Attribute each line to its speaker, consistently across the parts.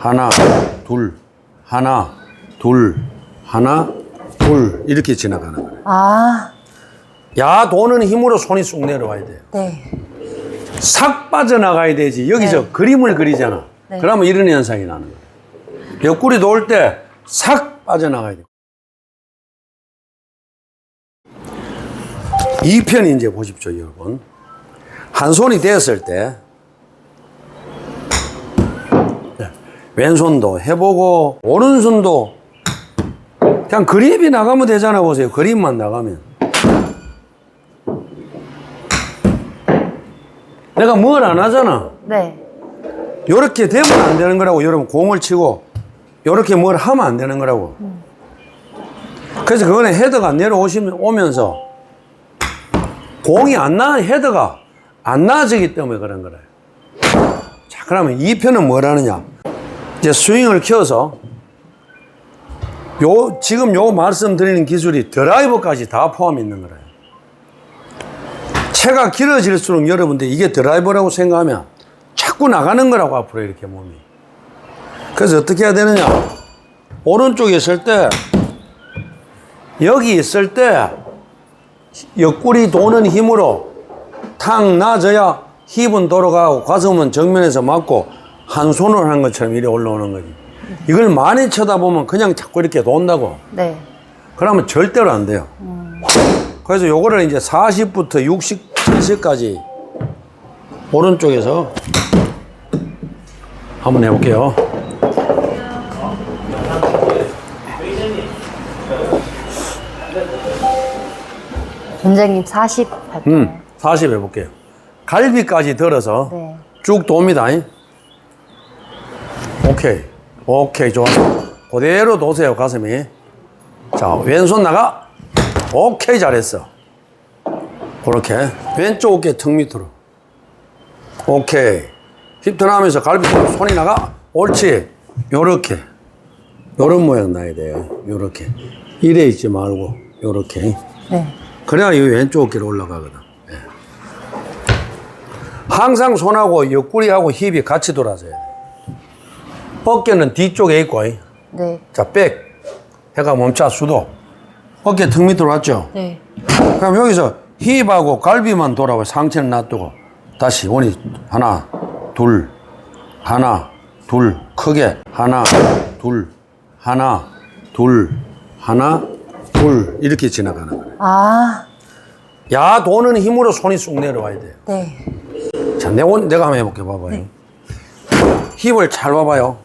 Speaker 1: 하나, 둘, 하나, 둘, 하나, 둘 이렇게 지나가는 거예요.
Speaker 2: 아,
Speaker 1: 야 도는 힘으로 손이 쑥 내려와야 돼요.
Speaker 2: 네.
Speaker 1: 싹 빠져나가야 되지. 여기서
Speaker 2: 네.
Speaker 1: 그림을 그리잖아.
Speaker 2: 네.
Speaker 1: 그러면 이런 현상이 나는 거예요. 옆구리 도울 때싹 빠져나가야 돼. 이편 이제 보십시오, 여러분. 한 손이 됐을 때 왼손도 해보고 오른손도 그냥 그립이 나가면 되잖아 보세요. 그립만 나가면. 내가 뭘 안 하잖아.
Speaker 2: 네.
Speaker 1: 요렇게 되면 안 되는 거라고 여러분 공을 치고 요렇게 뭘 하면 안 되는 거라고 그래서 그거는 헤더가 내려오면서 공이 안 나, 헤더가 안 나아지기 때문에 그런 거래요 자 그러면 이 편은 뭘 하느냐 이제 스윙을 켜서 요 지금 요 말씀드리는 기술이 드라이버까지 다 포함 있는 거래요 채가 길어질수록 여러분들 이게 드라이버라고 생각하면 자꾸 나가는 거라고 앞으로 이렇게 몸이. 그래서 어떻게 해야 되느냐? 오른쪽에 있을 때 여기 있을 때 옆구리 도는 힘으로 탁 나져야 힙은 돌아가고 가슴은 정면에서 맞고 한 손으로 하는 것처럼 이리 올라오는 거지. 이걸 많이 쳐다보면 그냥 자꾸 이렇게 돈다고.
Speaker 2: 네.
Speaker 1: 그러면 절대로 안 돼요. 그래서 요거를 이제 40부터 60, 70까지 오른쪽에서 한번 해볼게요.
Speaker 2: 원장님 40 할까요?
Speaker 1: 음, 40 해볼게요. 갈비까지 들어서
Speaker 2: 네.
Speaker 1: 쭉 돕니다. 오케이. 오케이, 좋아. 그대로 도세요, 가슴이. 자, 왼손 나가. 오케이, 잘했어. 그렇게. 왼쪽 어깨 턱 밑으로. 오케이. 힙 턴하면서 갈비 손이 나가. 옳지. 요렇게. 요런 모양 나야 돼요. 요렇게. 이래 있지 말고, 요렇게.
Speaker 2: 네.
Speaker 1: 그래야 이 왼쪽 어깨로 올라가거든. 예. 항상 손하고 옆구리하고 힙이 같이 돌아서야 돼. 어깨는 뒤쪽에 있고, 이.
Speaker 2: 네.
Speaker 1: 자, 백. 해가 멈춰, 수도. 어깨 턱 밑으로 왔죠?
Speaker 2: 네.
Speaker 1: 그럼 여기서 힙하고 갈비만 돌아와 상체는 놔두고 다시 원이 하나, 둘, 하나, 둘, 크게. 하나, 둘, 하나, 둘, 하나, 둘. 이렇게 지나가는 거예요.
Speaker 2: 아,
Speaker 1: 야 도는 힘으로 손이 쑥 내려와야 돼요.
Speaker 2: 네.
Speaker 1: 자, 내, 원- 내가 한번 해볼게, 봐봐요. 힙을 잘 봐봐요.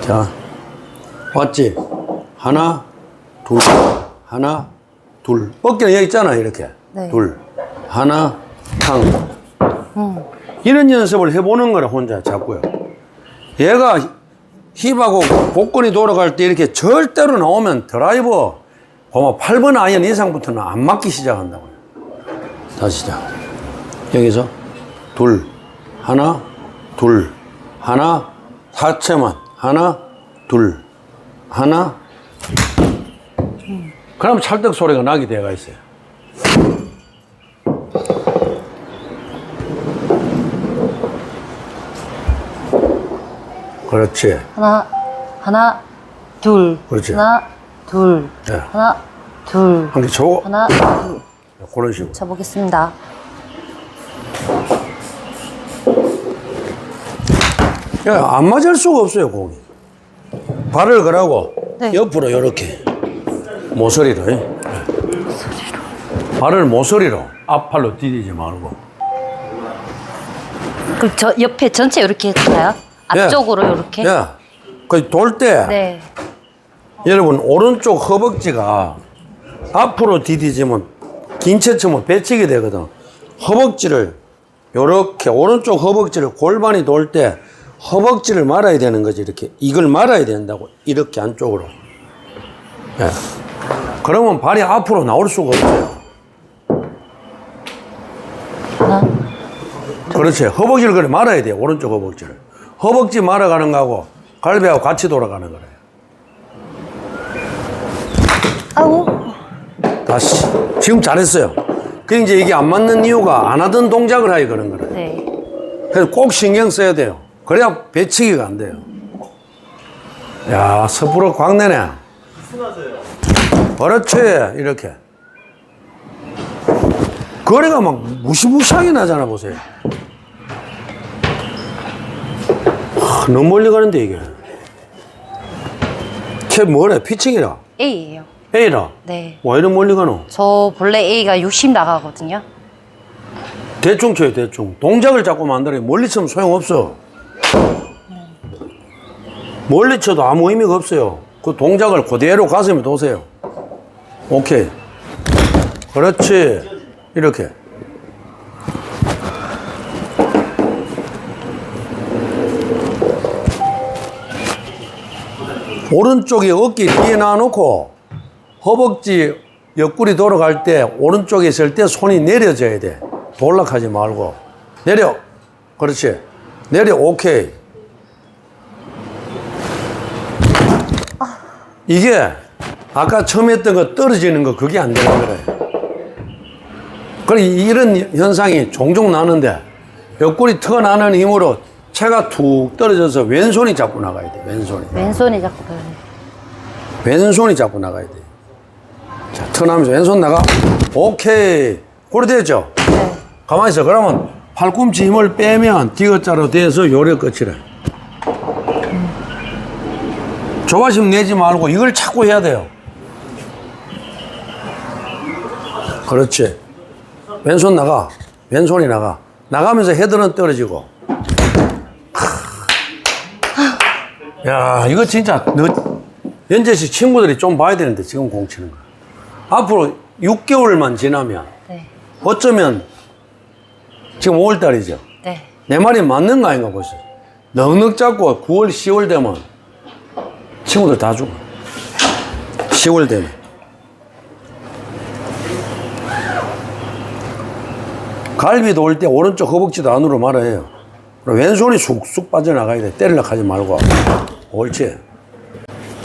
Speaker 1: 자. 자. 왔지? 하나, 둘, 하나, 둘. 어깨는 여기 있잖아, 이렇게.
Speaker 2: 네.
Speaker 1: 둘, 하나, 탕. 이런 연습을 해보는 거라, 혼자 자꾸요. 얘가 힙하고 복근이 돌아갈 때 이렇게 절대로 나오면 드라이버, 보면 8번 아이언 이상부터는 안 맞기 시작한다고요. 다시 자. 여기서 둘, 하나, 둘, 하나, 사체만, 하나, 둘, 하나. 그럼 찰떡 소리가 나게 되어가 있어요. 그렇지.
Speaker 2: 하나, 하나, 둘.
Speaker 1: 그렇지.
Speaker 2: 하나, 둘.
Speaker 1: 네.
Speaker 2: 하나, 둘.
Speaker 1: 한개 줘.
Speaker 2: 하나, 둘.
Speaker 1: 그런 식으로.
Speaker 2: 쳐보겠습니다.
Speaker 1: 야, 안 맞을 수가 없어요, 공이. 발을 걸하고
Speaker 2: 네.
Speaker 1: 옆으로 이렇게 모서리로. 모서리로. 발을 모서리로 앞팔로 디디지 말고.
Speaker 2: 그저 옆에 전체 이렇게 해요? 앞쪽으로 이렇게?
Speaker 1: 야, 그돌 때
Speaker 2: 네.
Speaker 1: 여러분 오른쪽 허벅지가 앞으로 디디지면 긴 채처럼 배치게 되거든. 허벅지를 요렇게 오른쪽 허벅지를 골반이 돌 때 허벅지를 말아야 되는 거지 이렇게 이걸 말아야 된다고 이렇게 안쪽으로. 예. 그러면 발이 앞으로 나올 수가 없어요.
Speaker 2: 하나,
Speaker 1: 그렇지. 허벅지를 그래 말아야 돼요. 오른쪽 허벅지를. 허벅지 말아가는 거하고 갈비하고 같이 돌아가는 거래요.
Speaker 2: 아우.
Speaker 1: 다시. 지금 잘했어요. 그 이제 이게 안 맞는 이유가 안 하던 동작을 하기 그런 거래요.
Speaker 2: 네.
Speaker 1: 그래서 꼭 신경 써야 돼요. 그래야 배치기가 안 돼요. 야, 섣부러 광내네. 그렇지, 이렇게. 거리가 막 무시무시하게 나잖아, 보세요. 하, 너무 멀리 가는데, 이게. 캡 뭐래? 피칭이라?
Speaker 2: A예요.
Speaker 1: A라?
Speaker 2: 네.
Speaker 1: 와, 이런 멀리 가노?
Speaker 2: 저 본래 A가 60 나가거든요.
Speaker 1: 대충 쳐요, 대충. 동작을 자꾸 만들어요. 멀리 치면 소용없어. 멀리 쳐도 아무 의미가 없어요. 그 동작을 그대로 가슴에 도세요. 오케이. 그렇지. 이렇게. 오른쪽에 어깨 뒤에 놔놓고 허벅지 옆구리 돌아갈 때 오른쪽에 있을 때 손이 내려져야 돼. 돌락하지 말고. 내려. 그렇지. 내려. 오케이. 이게 아까 처음 했던 거 떨어지는 거 그게 안 되는 거래. 그래 이런 현상이 종종 나는데 옆구리 터 나는 힘으로 채가 툭 떨어져서 왼손이 잡고 나가야 돼. 왼손이.
Speaker 2: 왼손이 자꾸 그러네.
Speaker 1: 왼손이 잡고 나가야 돼. 자, 턴하면서 왼손 나가. 오케이. 그래 됐죠?
Speaker 2: 네.
Speaker 1: 가만히 있어. 그러면 팔꿈치 힘을 빼면 디귿자로 돼서 요래 끝이래. 조바심 내지 말고 이걸 자꾸 해야 돼요. 그렇지. 왼손 나가. 왼손이 나가. 나가면서 헤드는 떨어지고. 야, 이거 진짜 너 연재 씨 친구들이 좀 봐야 되는데 지금 공 치는 거. 앞으로 6개월만 지나면
Speaker 2: 네.
Speaker 1: 어쩌면 지금 5월 달이죠.
Speaker 2: 네.
Speaker 1: 내 말이 맞는 거 아닌가 보세요. 넉넉 잡고 9월, 10월 되면 친구들 다 죽어. 10월 되면. 갈비도 올때 오른쪽 허벅지도 안으로 말아요. 왼손이 쑥쑥 빠져나가야 돼. 때리려 하지 말고. 옳지.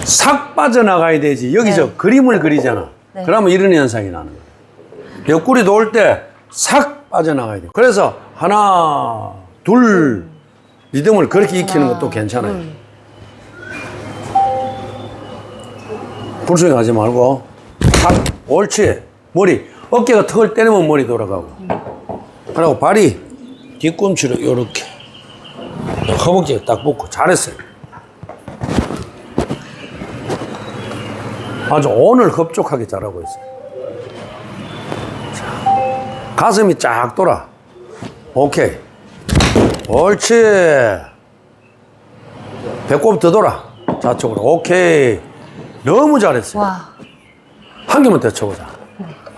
Speaker 1: 싹 빠져나가야 되지. 여기서
Speaker 2: 네.
Speaker 1: 그림을 그리잖아.
Speaker 2: 네.
Speaker 1: 그러면 이런 현상이 나는 거야. 옆구리 놓을 때싹 빠져나가야 돼. 그래서 하나, 둘, 리듬을 그렇게 익히는 것도 괜찮아요. 불속이 하지 말고 탁, 옳지. 머리, 어깨가 턱을 때리면 머리 돌아가고. 그리고 발이 뒤꿈치로 이렇게 허벅지에 딱 붙고 잘했어요. 아주 오늘 흡족하게 잘하고 있어요. 자, 가슴이 쫙 돌아. 오케이. 옳지. 배꼽 더 돌아. 좌측으로. 오케이. 너무 잘했어요.
Speaker 2: 와.
Speaker 1: 한 개만 더 쳐보자.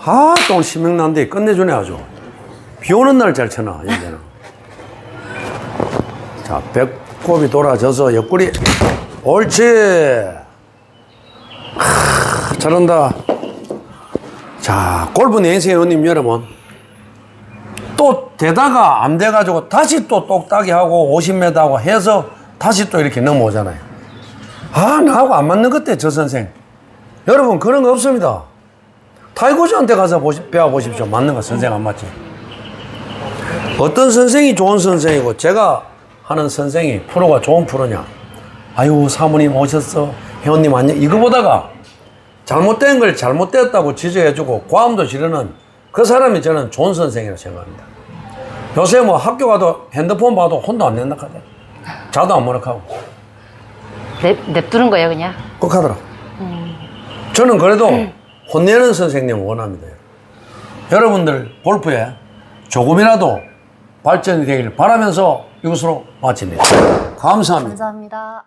Speaker 1: 아, 또 오늘 신명난데 끝내주네 아주. 비 오는 날 잘 쳐놔, 이제는. 자, 배꼽이 돌아져서 옆구리. 옳지. 하, 잘한다. 자, 골프 내 인생의 은님 여러분. 또 되다가 안 돼가지고 다시 또 똑딱이 하고 50m 하고 해서 다시 또 이렇게 넘어오잖아요. 아, 나하고 안 맞는 것 같아, 저 선생. 여러분, 그런 거 없습니다. 타이거즈한테 가서 보시, 배워보십시오. 맞는 거 선생 안 맞지? 어떤 선생이 좋은 선생이고 제가 하는 선생이 프로가 좋은 프로냐? 아유, 사모님 오셨어. 회원님 안녕. 이거보다가 잘못된 걸 잘못됐다고 지적해주고 고함도 지르는 그 사람이 저는 좋은 선생이라고 생각합니다. 요새 뭐 학교 가도 핸드폰 봐도 혼도 안 낸다 하대. 자도 안 모락하고.
Speaker 2: 냅, 냅두는 거예요, 그냥.
Speaker 1: 꼭 하더라. 저는 그래도 혼내는 선생님 원합니다. 여러분들 골프에 조금이라도 발전이 되기를 바라면서 이것으로 마칩니다. 감사합니다.
Speaker 2: 감사합니다.